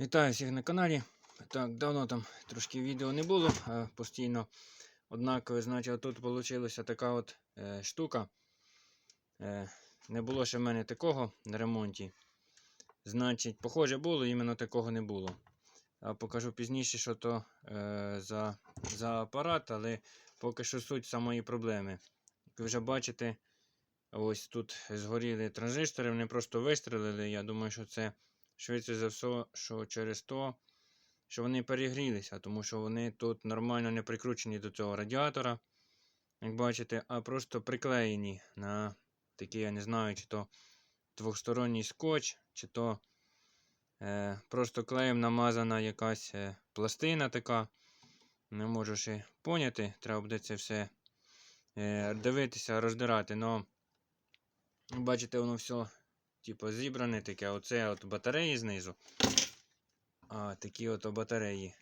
Вітаю всіх на каналі. Так, давно там трошки відео не було, а постійно однаково, значить, тут вийшла така от е, штука. Е, не було ще в мене такого на ремонті. Значить, похоже було, іменно такого не було. А покажу пізніше, що то е, за, за апарат, але поки що суть самої проблеми. Як ви вже бачите, ось тут згоріли транзистори, вони просто вистрелили. Я думаю, що це швидше за все, що через то, що вони перегрілися, тому що вони тут нормально не прикручені до цього радіатора, як бачите, а просто приклеєні на такий, я не знаю, чи то двохсторонній скотч, чи то е, просто клеєм намазана якась е, пластина така. Не можу ще поняти, треба буде це все е, дивитися, роздирати. Но, бачите, воно все типу, зібране таке. Оце от батареї знизу. А такі от батареї.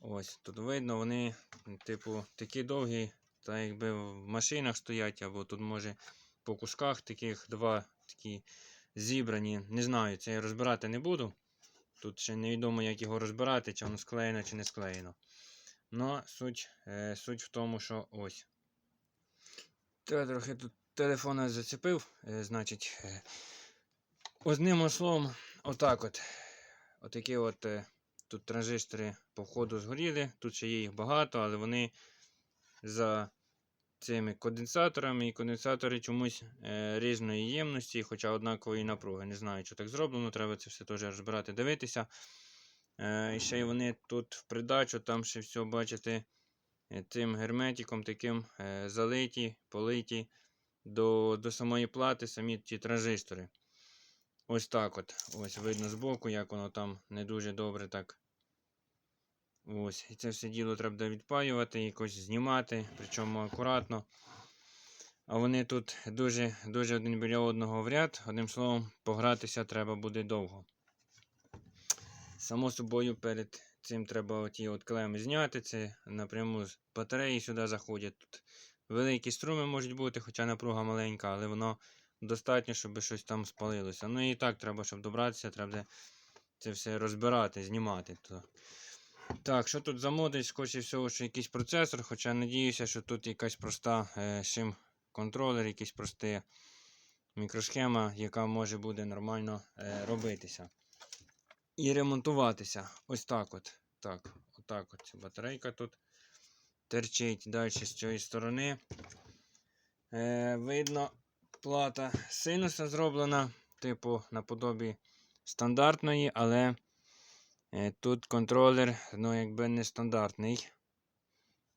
Ось, тут видно, вони, типу, такі довгі, та якби в машинах стоять, або тут може по кусках таких два такі зібрані. Не знаю, це я розбирати не буду. Тут ще невідомо, як його розбирати, чи воно склеєно, чи не склеєно. Но суть, е, суть в тому, що ось. Я трохи тут телефона зацепив, е, значить, е, одним словом, отак от. Отакі от е, тут транзистори по входу згоріли. Тут ще є їх багато, але вони за цими конденсаторами, і конденсатори чомусь різної ємності, хоча однакової напруги. Не знаю, що так зроблено, треба це все теж розбирати, дивитися. І ще й вони тут в придачу, там ще все, бачите, цим герметиком таким залиті, политі до, до самої плати самі ті транзистори. Ось так от. Ось видно збоку, як воно там не дуже добре так. Ось. І це все діло треба відпаювати, якось знімати, причому акуратно. А вони тут дуже дуже один біля одного в ряд. Одним словом, погратися треба буде довго. Само собою, перед цим треба оті от клеми зняти. Це напряму з батареї сюди заходять. Тут великі струми можуть бути, хоча напруга маленька, але воно достатньо, щоб щось там спалилося. Ну і так треба, щоб добратися, треба це все розбирати, знімати. То. Так, що тут за модуль? Скоріше всього, що якийсь процесор, хоча надіюся, що тут якась проста е, контролер, якийсь проста мікросхема, яка може буде нормально е, робитися. І ремонтуватися. Ось так от. Так, отак от батарейка тут терчить. Далі з цієї сторони. Е, видно, плата синуса зроблена, типу наподобі стандартної, але е, тут контролер, ну, якби не стандартний.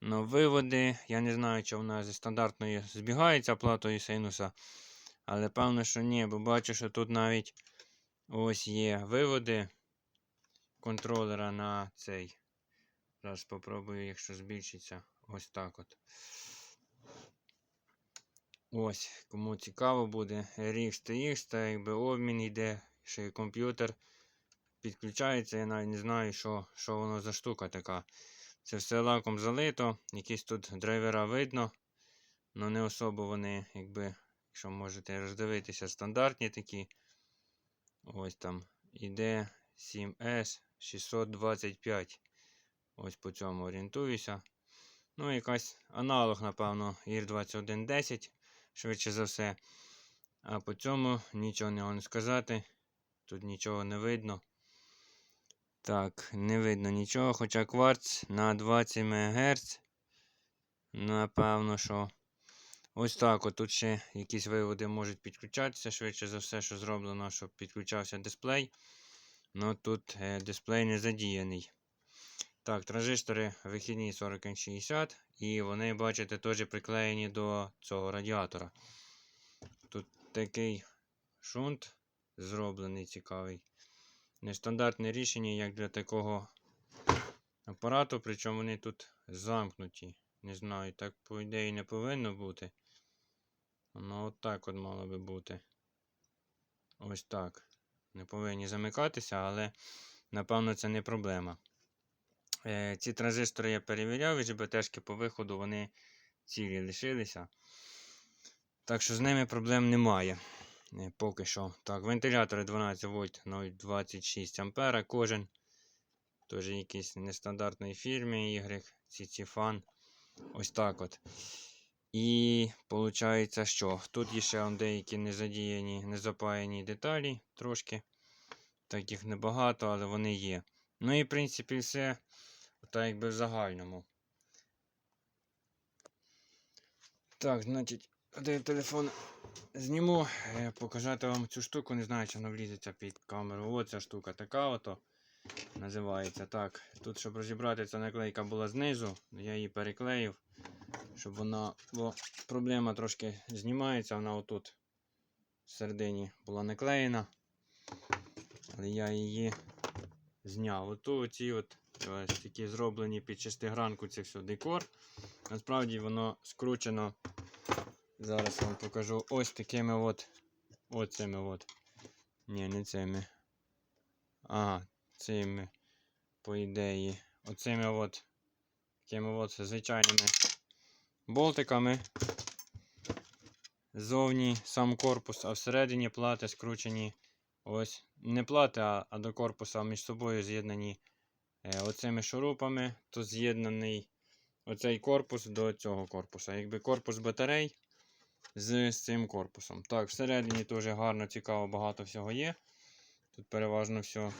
Ну, виводи, я не знаю, чи вона зі стандартною збігається платою синуса. Але певно, що ні, бо бачу, що тут навіть ось є виводи контролера на цей. Зараз спробую, якщо збільшиться. Ось так от. Ось, кому цікаво буде, ріг TX, та якби обмін йде, ще й комп'ютер підключається. Я навіть не знаю, що, що воно за штука така. Це все лаком залито, якісь тут драйвера видно, але не особо вони, якби, якщо можете роздивитися, стандартні такі. Ось там іде 7S 625. Ось по цьому орієнтуюся. Ну, якась аналог, напевно, IR 2110 швидше за все. А по цьому нічого не можу сказати. Тут нічого не видно. Так, не видно нічого, хоча кварц на 20 МГц. Напевно, що. Ось так. от Тут ще якісь виводи можуть підключатися. Швидше за все, що зроблено, щоб підключався дисплей. Ну тут е, дисплей не задіяний. Так, транзистори вихідні 40N60, і вони, бачите, теж приклеєні до цього радіатора. Тут такий шунт зроблений цікавий. Нестандартне рішення, як для такого апарату, причому вони тут замкнуті. Не знаю, так, по ідеї, не повинно бути. Воно от так от мало би бути. Ось так. Не повинні замикатися, але, напевно, це не проблема. Е, ці транзистори я перевіряв, і ЖБТшки по виходу вони цілі лишилися. Так що з ними проблем немає. е, поки що. Так, вентилятори 12 вольт 0,26 ампера кожен. Теж якийсь нестандартної фірми Y, Цицифан. Ось так от. І виходить, що тут ще деякі незадіяні, незапаяні деталі трошки. Таких небагато, але вони є. Ну і в принципі все так якби в загальному. Так, значить, один телефон зніму, е, показати вам цю штуку, не знаю, чи вона влізеться під камеру. Ось ця штука така ото називається. Так, тут, щоб розібрати, ця наклейка була знизу, я її переклеїв, щоб вона, бо проблема трошки знімається, вона отут всередині була наклеєна. Але я її зняв. Ото оці от ось такі зроблені під шестигранку, це все декор. Насправді воно скручено. Зараз вам покажу ось такими от. Оцими от. Ні, не цими. Ага, цими, по ідеї. Оцими от. Такими от звичайними болтиками. Ззовні сам корпус, а всередині плати скручені. Ось. Не плати, а, до корпуса між собою з'єднані е, оцими шурупами. То з'єднаний оцей корпус до цього корпуса. Якби корпус батарей з цим корпусом. Так, всередині теж гарно, цікаво, багато всього є. Тут переважно все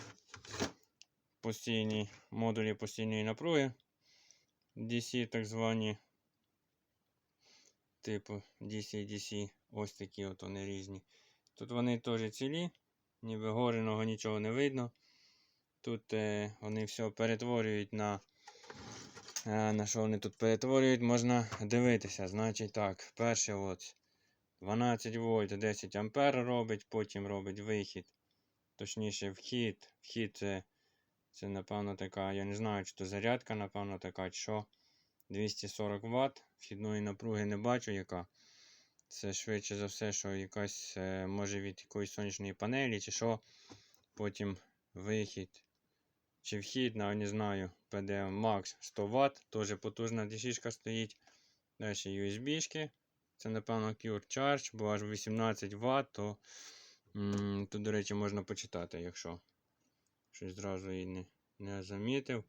постійні модулі постійної напруги. DC так звані. Типу DC-DC. Ось такі от вони різні. Тут вони теж цілі, ніби гореного нічого не видно. Тут е, вони все перетворюють на. е, На що вони тут перетворюють, можна дивитися. Значить так, перше от 12 вольт 10 ампер робить, потім робить вихід. Точніше, вхід. Вхід це, це напевно така, я не знаю, чи то зарядка, напевно, така, чи що. 240 Вт. Вхідної напруги не бачу яка. Це швидше за все, що якась е, може від якоїсь сонячної панелі, чи що. Потім вихід. Чи вхід, на не знаю, PDM Max 100 Вт. Теж потужна DC стоїть. Далі USB-шки. Це, напевно, Pure Charge, бо аж 18 Вт, то тут, до речі, можна почитати, якщо щось зразу і не, не замітив.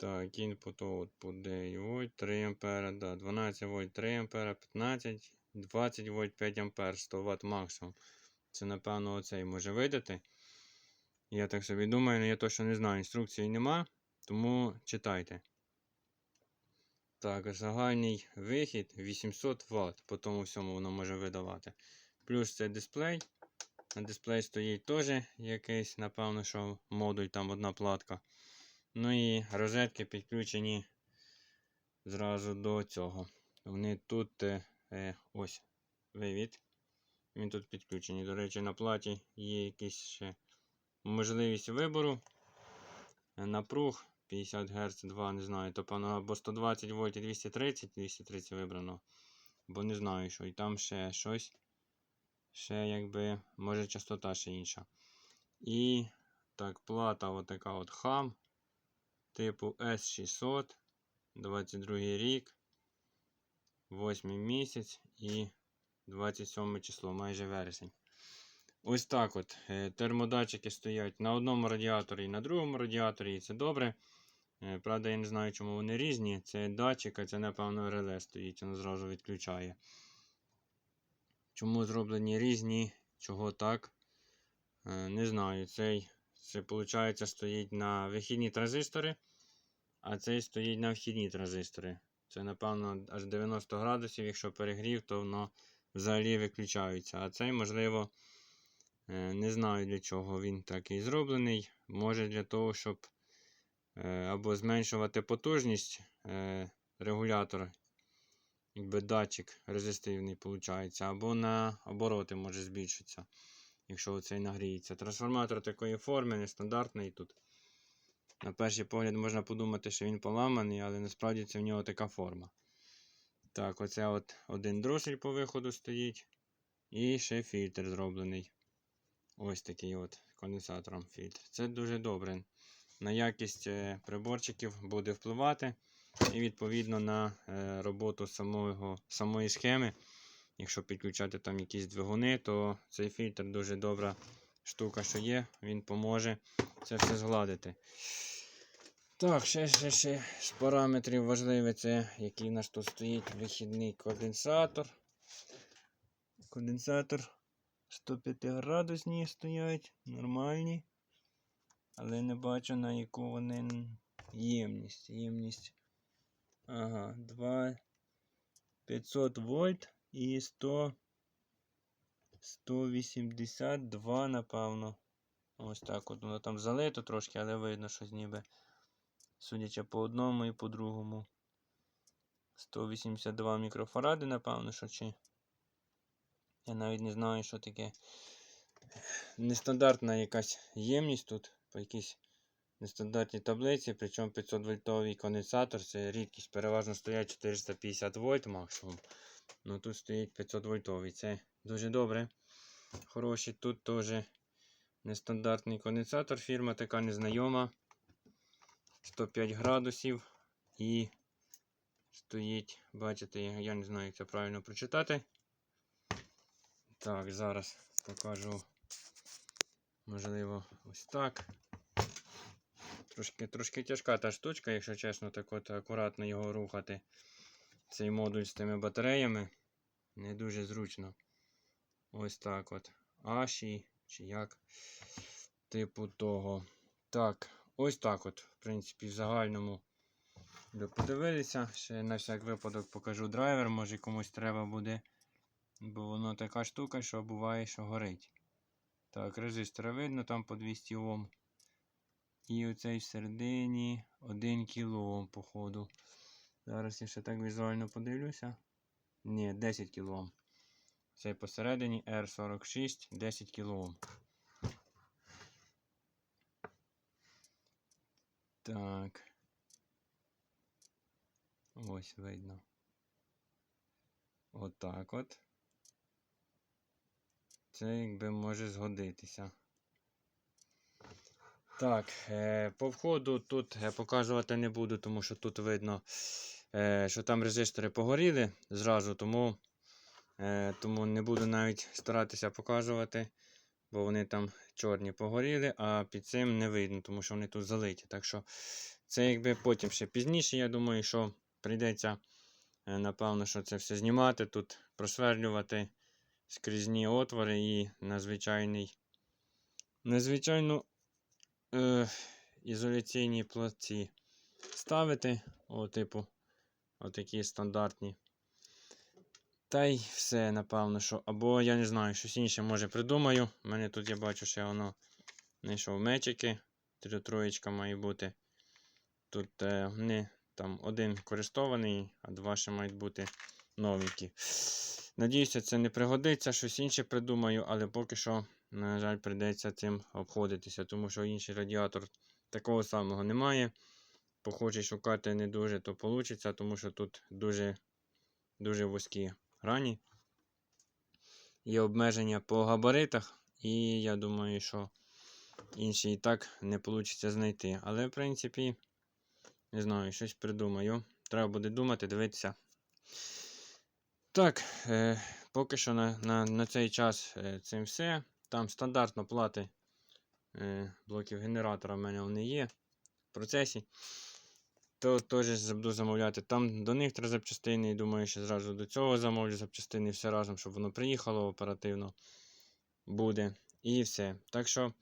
Так, output day вольт 3 ампера, да, 12 вольт 3 ампера, 15, 20 вольт 5 ампер, 100 Вт максимум. Це, напевно, оцей може видати. Я так собі думаю, але я точно не знаю. Інструкції нема, тому читайте. Так, загальний вихід 800 Вт, по тому всьому воно може видавати. Плюс це дисплей. На дисплей стоїть теж якийсь, напевно, що модуль, там одна платка. Ну і розетки підключені зразу до цього. Вони тут е, е, ось вивід. Він тут підключений. До речі, на платі є якісь ще можливість вибору. Е, Напруг 50 Гц, 2, не знаю, то певно або 120 вольт і 230, 230 вибрано. Бо не знаю, що. І там ще щось. Ще якби, може частота ще інша. І так, плата отака от хам. Типу S600. 22 рік. 8 місяць і 27 число, майже вересень. Ось так от. е, Термодатчики стоять на одному радіаторі і на другому радіаторі, і це добре. Е, Правда, я не знаю, чому вони різні. Це датчик, а це, напевно, реле стоїть, воно зразу відключає. Чому зроблені різні, чого так? Е, Не знаю. Цей, це, виходить, стоїть на вихідні транзистори, а цей стоїть на вхідні транзистори. Це, напевно, аж 90 градусів. Якщо перегрів, то воно взагалі виключається. А цей, можливо, е, не знаю для чого він такий зроблений. Може для того, щоб е, або зменшувати потужність е, регулятора, якби датчик резистивний виходить, або на обороти може збільшитися, якщо цей нагріється. Трансформатор такої форми, нестандартний тут. На перший погляд можна подумати, що він поламаний, але насправді це в нього така форма. Так, оце от один дросель по виходу стоїть. І ще фільтр зроблений. Ось такий от конденсатором фільтр. Це дуже добре. На якість е, приборчиків буде впливати. І відповідно на е, роботу самого, самої схеми, Якщо підключати там якісь двигуни, то цей фільтр дуже добра штука, що є, він поможе це все згладити. Так, ще, ще, ще з параметрів важливе це, який у нас тут стоїть вихідний конденсатор. Конденсатор 105 градусні стоять, нормальні. Але не бачу на яку вони ємність. Ємність. Ага, 2 500 вольт і 100 182, напевно. Ось так от воно там залито трошки, але видно, що ніби, судячи по одному і по другому. 182 мікрофаради, напевно, що чи. Я навіть не знаю, що таке. Нестандартна якась ємність тут по якійсь нестандартній таблиці, причому 500 вольтовий конденсатор, це рідкість, переважно стоять 450 вольт максимум. Ну тут стоїть 500 вольтовий. Це дуже добре. Хороший. Тут теж нестандартний конденсатор, фірма така незнайома. 105 градусів і стоїть, бачите, я не знаю, як це правильно прочитати. Так, зараз покажу. Можливо, ось так. Трошки, трошки тяжка та штучка, якщо чесно, так от акуратно його рухати. Цей модуль з тими батареями. Не дуже зручно. Ось так от. Аші, чи як. Типу того. Так, ось так от, в принципі, в загальному. Ви подивилися. Ще на всяк випадок покажу драйвер, може комусь треба буде. Бо воно така штука, що буває, що горить. Так, резистора видно, там по 200 Ом. І оцей всередині 1 кОм, походу. Зараз я ще так візуально подивлюся. Ні, 10 кОм. Цей посередині R46 10 кОм. Так. Ось видно. Отак от. Це якби може згодитися. Так, е, по входу тут я показувати не буду, тому що тут видно, е, що там резистори погоріли зразу, тому, е, тому не буду навіть старатися показувати, бо вони там чорні погоріли, а під цим не видно, тому що вони тут залиті. Так що це якби потім ще пізніше, я думаю, що прийдеться, е, напевно, що це все знімати, тут просверлювати скрізні отвори і на звичайний, на звичайну е, ізоляційні платці ставити, о, типу, отакі стандартні. Та й все, напевно, що. Або я не знаю, щось інше може придумаю. У мене тут я бачу, ще воно знайшов мечики. Три троєчка має бути. Тут е, вони там один користований, а два ще мають бути новенькі. Надіюся, це не пригодиться, щось інше придумаю, але поки що, на жаль, прийдеться цим обходитися, тому що інший радіатор такого самого немає. Похожий шукати не дуже то вийде, тому що тут дуже, дуже вузькі грані. Є обмеження по габаритах, і я думаю, що інший і так не вийде знайти. Але, в принципі, не знаю, щось придумаю. Треба буде думати, дивитися. Так, е, поки що на на, на цей час е, цим все. Там стандартно плати е, блоків генератора в мене вони є в процесі. То теж буду замовляти. Там до них три запчастини. І думаю, що зразу до цього замовлю запчастини все разом, щоб воно приїхало оперативно буде. І все. Так що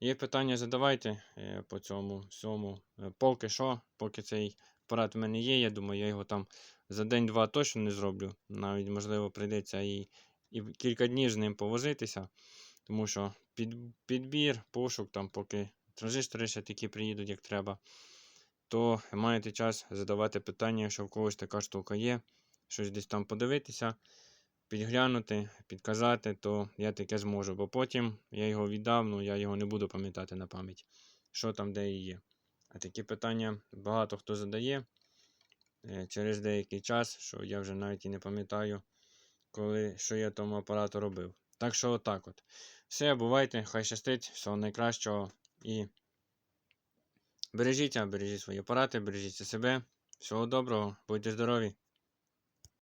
є питання, задавайте е, по цьому всьому. Е, поки що, поки цей апарат в мене є, я думаю, я його там за день-два точно не зроблю. Навіть, можливо, прийдеться і і кілька днів з ним повозитися. Тому що під, підбір, пошук, там, поки транзистори ще такі приїдуть, як треба, то маєте час задавати питання, якщо в когось така штука є, щось десь там подивитися, підглянути, підказати, то я таке зможу. Бо потім я його віддав, ну я його не буду пам'ятати на пам'ять, що там де і є. А такі питання багато хто задає. Е, через деякий час, що я вже навіть і не пам'ятаю, коли що я тому апарату робив. Так що, отак от. Все, бувайте, хай щастить, всього найкращого і бережіть, бережіть свої апарати, бережіть себе. Всього доброго, будьте здорові!